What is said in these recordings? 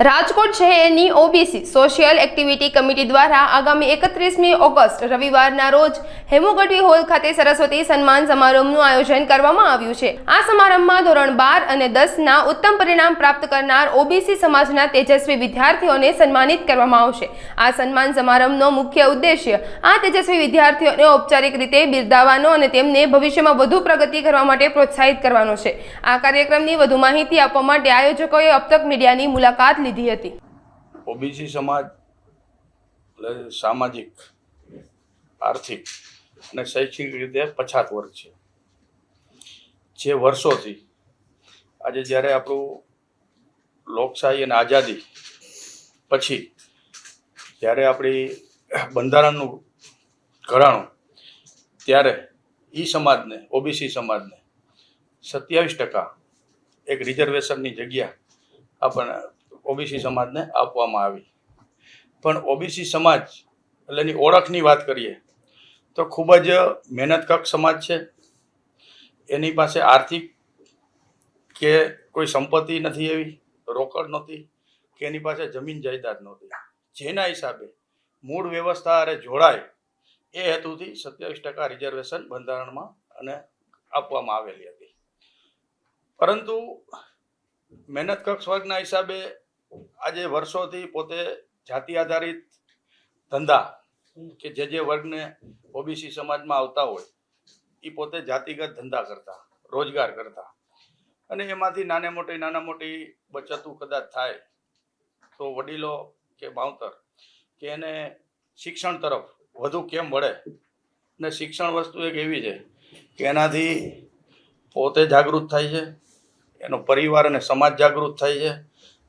રાજકોટ શહેરની OBC social activity committee દ્વારા આગામી એકત્રીસમી ઓગસ્ટ, રવિવારના રોજ હેમુગઢવી હોલ ખાતે સરસ્વતી સન્માન સમારંભનું આયોજન કરવામાં આવ્યું છે. આ સમારંભમાં ધોરણ બાર અને દસના ઉત્તમ પરિણામ પ્રાપ્ત કરનાર ઓબીસી સમાજના તેજસ્વી વિદ્યાર્થીઓને સન્માનિત કરવામાં આવશે. આ સન્માન સમારંભનો મુખ્ય ઉદ્દેશ્ય આ તેજસ્વી વિદ્યાર્થીઓને ઔપચારિક રીતે બિરદાવવાનો અને તેમને ભવિષ્યમાં વધુ પ્રગતિ કરવા માટે પ્રોત્સાહિત કરવાનો છે. આ કાર્યક્રમની વધુ માહિતી આપવા માટે આયોજકોએ અબતક મીડિયાની મુલાકાત લીધી હતી. ઓબીસી સમાજ સામાજિક, આર્થિક અને શૈક્ષણિક રીતે પછાત વર્ગ છે. જે વર્ષોથી આજે જ્યારે આપણું લોકશાહી અને આઝાદી પછી જ્યારે આપણી બંધારણનું ઘરાણું, ત્યારે ઈ સમાજને, ઓબીસી સમાજને સત્યાવીસ ટકા એક રિઝર્વેશનની જગ્યા આપણને ઓબીસી સમાજને આપવામાં આવી. પણ ઓબીસી સમાજ, એટલે એની ઓળખની વાત કરીએ, તો ખૂબ જ મહેનતકક સમાજ છે. એની પાસે આર્થિક કે કોઈ સંપત્તિ નથી એવી, રોકડ નહોતી, કે એની પાસે જમીન જાયદાદ નહોતી. જેના હિસાબે મૂળ વ્યવસ્થા અરે જોડાય, એ હેતુથી સત્યાવીસ ટકા રિઝર્વેશન બંધારણમાં અને આપવામાં આવેલી હતી. પરંતુ મહેનત કક્ષ વર્ગના હિસાબે આજે વર્ષોથી પોતે જાતિ આધારિત ધંધા કે જે જે વર્ગને ઓબીસી સમાજમાં આવતા હોય એ પોતે જાતિગત ધંધા કરતા, રોજગાર કરતા. અને એમાંથી નાને મોટી, નાના મોટી બચતો કદાચ થાય તો વડીલો કે માવતર કે એને શિક્ષણ તરફ વધુ કેમ વળે? ને શિક્ષણ વસ્તુ એક એવી છે કે એનાથી પોતે જાગૃત થાય છે, એનો પરિવાર અને સમાજ જાગૃત થાય છે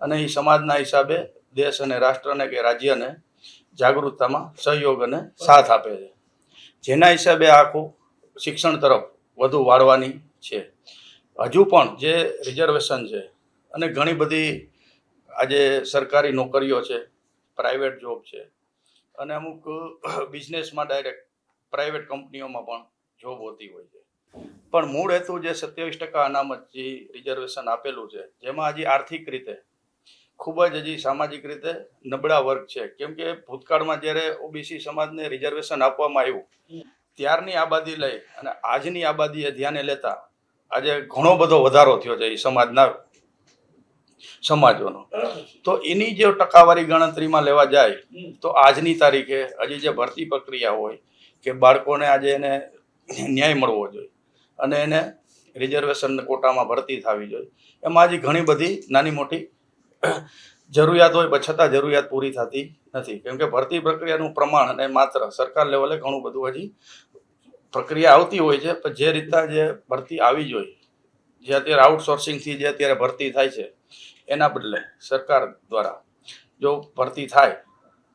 અને એ સમાજના હિસાબે દેશ અને રાષ્ટ્રને કે રાજ્યને જાગૃતતામાં સહયોગ અને સાથ આપે છે. જેના હિસાબે આખું શિક્ષણ તરફ વધુ વાળવાની છે. હજુ પણ જે રિઝર્વેશન છે અને ઘણી બધી આજે સરકારી નોકરીઓ છે, પ્રાઇવેટ જોબ છે અને અમુક બિઝનેસમાં ડાયરેક્ટ પ્રાઇવેટ કંપનીઓમાં પણ જોબ હોતી હોય છે. પણ મૂળ હેતુ જે સત્યાવીસ ટકા અનામત જે રિઝર્વેશન આપેલું છે, જેમાં હજી આર્થિક રીતે ખૂબ જ હજી સામાજિક રીતે નબળા વર્ગ છે. કેમ કે ભૂતકાળમાં જ્યારે ઓબીસી સમાજને રિઝર્વેશન આપવામાં આવ્યું ત્યારની આબાદી લઈ અને આજની આબાદીએ ધ્યાને લેતા આજે ઘણો બધો વધારો થયો છે એ સમાજના સમાજોનો. તો એની જે ટકાવારી ગણતરીમાં લેવા જાય તો આજની તારીખે હજી જે ભરતી પ્રક્રિયા હોય કે બાળકોને આજે એને ન્યાય મળવો જોઈએ અને એને રિઝર્વેશન કોટામાં ભરતી થવી જોઈએ. એમાં હજી ઘણી બધી નાની મોટી જરૂરિયાત હોય છતાં જરૂરિયાત પૂરી થતી નથી. કેમ કે ભરતી પ્રક્રિયાનું પ્રમાણ અને માત્ર સરકાર લેવલે ઘણું બધું હજી પ્રક્રિયા આવતી હોય છે, પણ જે રીતના જે ભરતી આવી જોઈએ જે અત્યારે આઉટસોર્સિંગથી જે અત્યારે ભરતી થાય છે, એના બદલે સરકાર દ્વારા જો ભરતી થાય,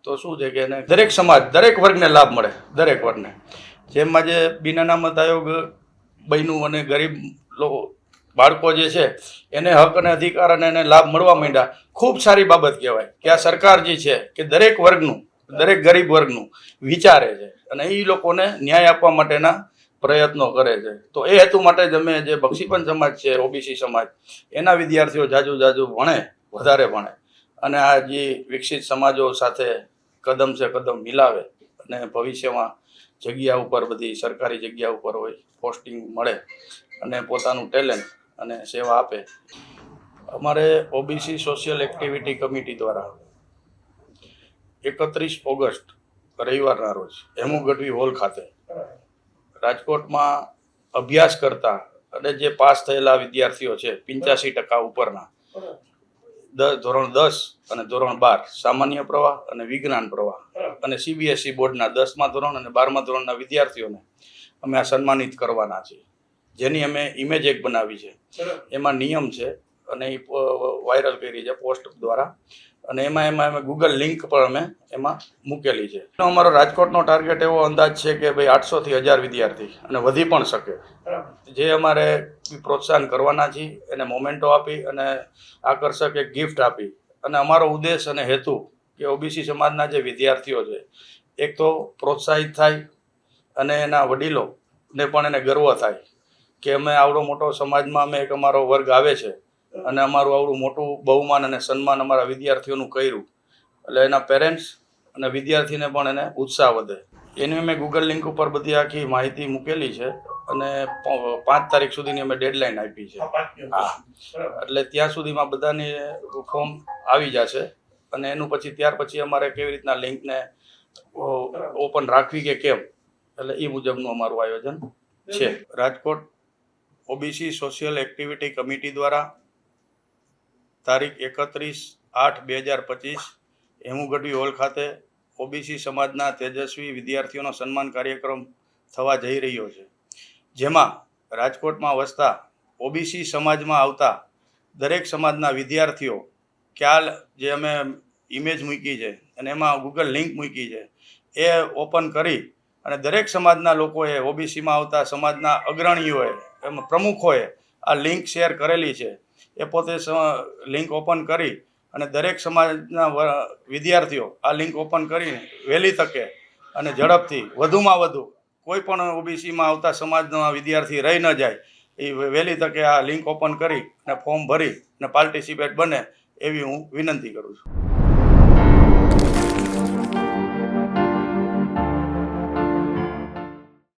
તો શું છે કે એને દરેક સમાજ, દરેક વર્ગને લાભ મળે, દરેક વર્ગને. જેમાં જે બિન અનામત આયોગ બન્યું અને ગરીબ લોકો બાળકો જે છે, એને હક અને અધિકાર અને એને લાભ મળવા માંડ્યા. ખૂબ સારી બાબત કહેવાય કે આ સરકાર જે છે કે દરેક વર્ગનું, દરેક ગરીબ વર્ગનું વિચારે છે અને એ લોકોને ન્યાય આપવા માટેના પ્રયત્નો કરે છે. તો એ હેતુ માટે જ અમે જે બક્ષીપંચ સમાજ છે, ઓબીસી સમાજ, એના વિદ્યાર્થીઓ જાજુ જાજુ ભણે, વધારે ભણે. અને આ જે વિકસિત સમાજો સાથે કદમ છે કદમ મિલાવે અને ભવિષ્યમાં જગ્યા ઉપર બધી સરકારી જગ્યા ઉપર હોય, પોસ્ટિંગ મળે અને પોતાનું ટેલેન્ટ અને સેવા આપે. અમારે ઓબીસી સોશિયલ એક્ટિવિટી કમિટી દ્વારા એકત્રીસ ઓગસ્ટ, રવિવારના રોજ હેમુ ગઢવી હોલ ખાતે રાજકોટમાં અભ્યાસ કરતા અને જે પાસ થયેલા વિદ્યાર્થીઓ છે, પિંચ્યાસી ટકા ઉપરના ધોરણ દસ અને ધોરણ બાર, સામાન્ય પ્રવાહ અને વિજ્ઞાન પ્રવાહ અને સીબીએસઈ બોર્ડના દસમા ધોરણ અને બારમા ધોરણના વિદ્યાર્થીઓને અમે આ સન્માનિત કરવાના છીએ. જેની અમે ઇમેજ એક બનાવી છે. એમાં નિયમ છે અને એ વાયરલ કરી છે પોસ્ટ દ્વારા. અને એમાં એમાં અમે ગૂગલ લિંક પણ અમે એમાં મૂકેલી છે. અમારો રાજકોટનો ટાર્ગેટ એવો અંદાજ છે કે ભાઈ આઠસોથી હજાર વિદ્યાર્થી અને વધી પણ શકે. જે અમારે પ્રોત્સાહન કરવાના છીએ એને મોમેન્ટો આપી અને આકર્ષક એક ગિફ્ટ આપી. અને અમારો ઉદ્દેશ અને હેતુ કે ઓબીસી સમાજના જે વિદ્યાર્થીઓ છે એક તો પ્રોત્સાહિત થાય અને એના વડીલોને પણ એને ગર્વ થાય. કે અમે આવડો મોટો સમાજમાં અમે એક અમારો વર્ગ આવે છે અને અમારું આવડું મોટું બહુમાન અને સન્માન અમારા વિદ્યાર્થીઓનું કર્યું. એટલે એના પેરેન્ટ્સ અને વિદ્યાર્થીને પણ એને ઉત્સાહ વધે. એની મેં ગૂગલ લિંક ઉપર બધી આખી માહિતી મૂકેલી છે અને પાંચ તારીખ સુધીની અમે ડેડલાઇન આપી છે. હા. એટલે ત્યાં સુધીમાં બધાની ફોર્મ આવી જશે અને એનું પછી ત્યાર પછી અમારે કેવી રીતના લિંકને ઓપન રાખવી કે કેમ? એટલે એ મુજબનું અમારું આયોજન છે. Rajkot OBC social activity committee દ્વારા તારીખ એકત્રીસ આઠ બે હજાર પચીસ હેમુગઢવી હોલ ખાતે ઓબીસી સમાજના તેજસ્વી વિદ્યાર્થીઓનો સન્માન કાર્યક્રમ થવા જઈ રહ્યો છે. જેમાં રાજકોટમાં વસતા ઓબીસી સમાજમાં આવતા દરેક સમાજના વિદ્યાર્થીઓ ખ્યાલ જે અમે ઇમેજ મૂકી છે અને એમાં ગૂગલ લિંક મૂકી છે એ ઓપન કરી અને દરેક સમાજના લોકોએ ઓબીસીમાં આવતા સમાજના અગ્રણીઓએ પ્રમુખોએ આ લિંક શેર કરેલી છે. એ પોતે લિંક ઓપન કરી અને દરેક સમાજના વિદ્યાર્થીઓ આ લિંક ઓપન કરીને વહેલી તકે અને ઝડપથી, વધુમાં વધુ, કોઈ પણ ઓબીસીમાં આવતા સમાજના વિદ્યાર્થી રહી ન જાય, એ વહેલી તકે આ લિંક ઓપન કરી અને ફોર્મ ભરી અને પાર્ટિસિપેટ બને એવી હું વિનંતી કરું છું.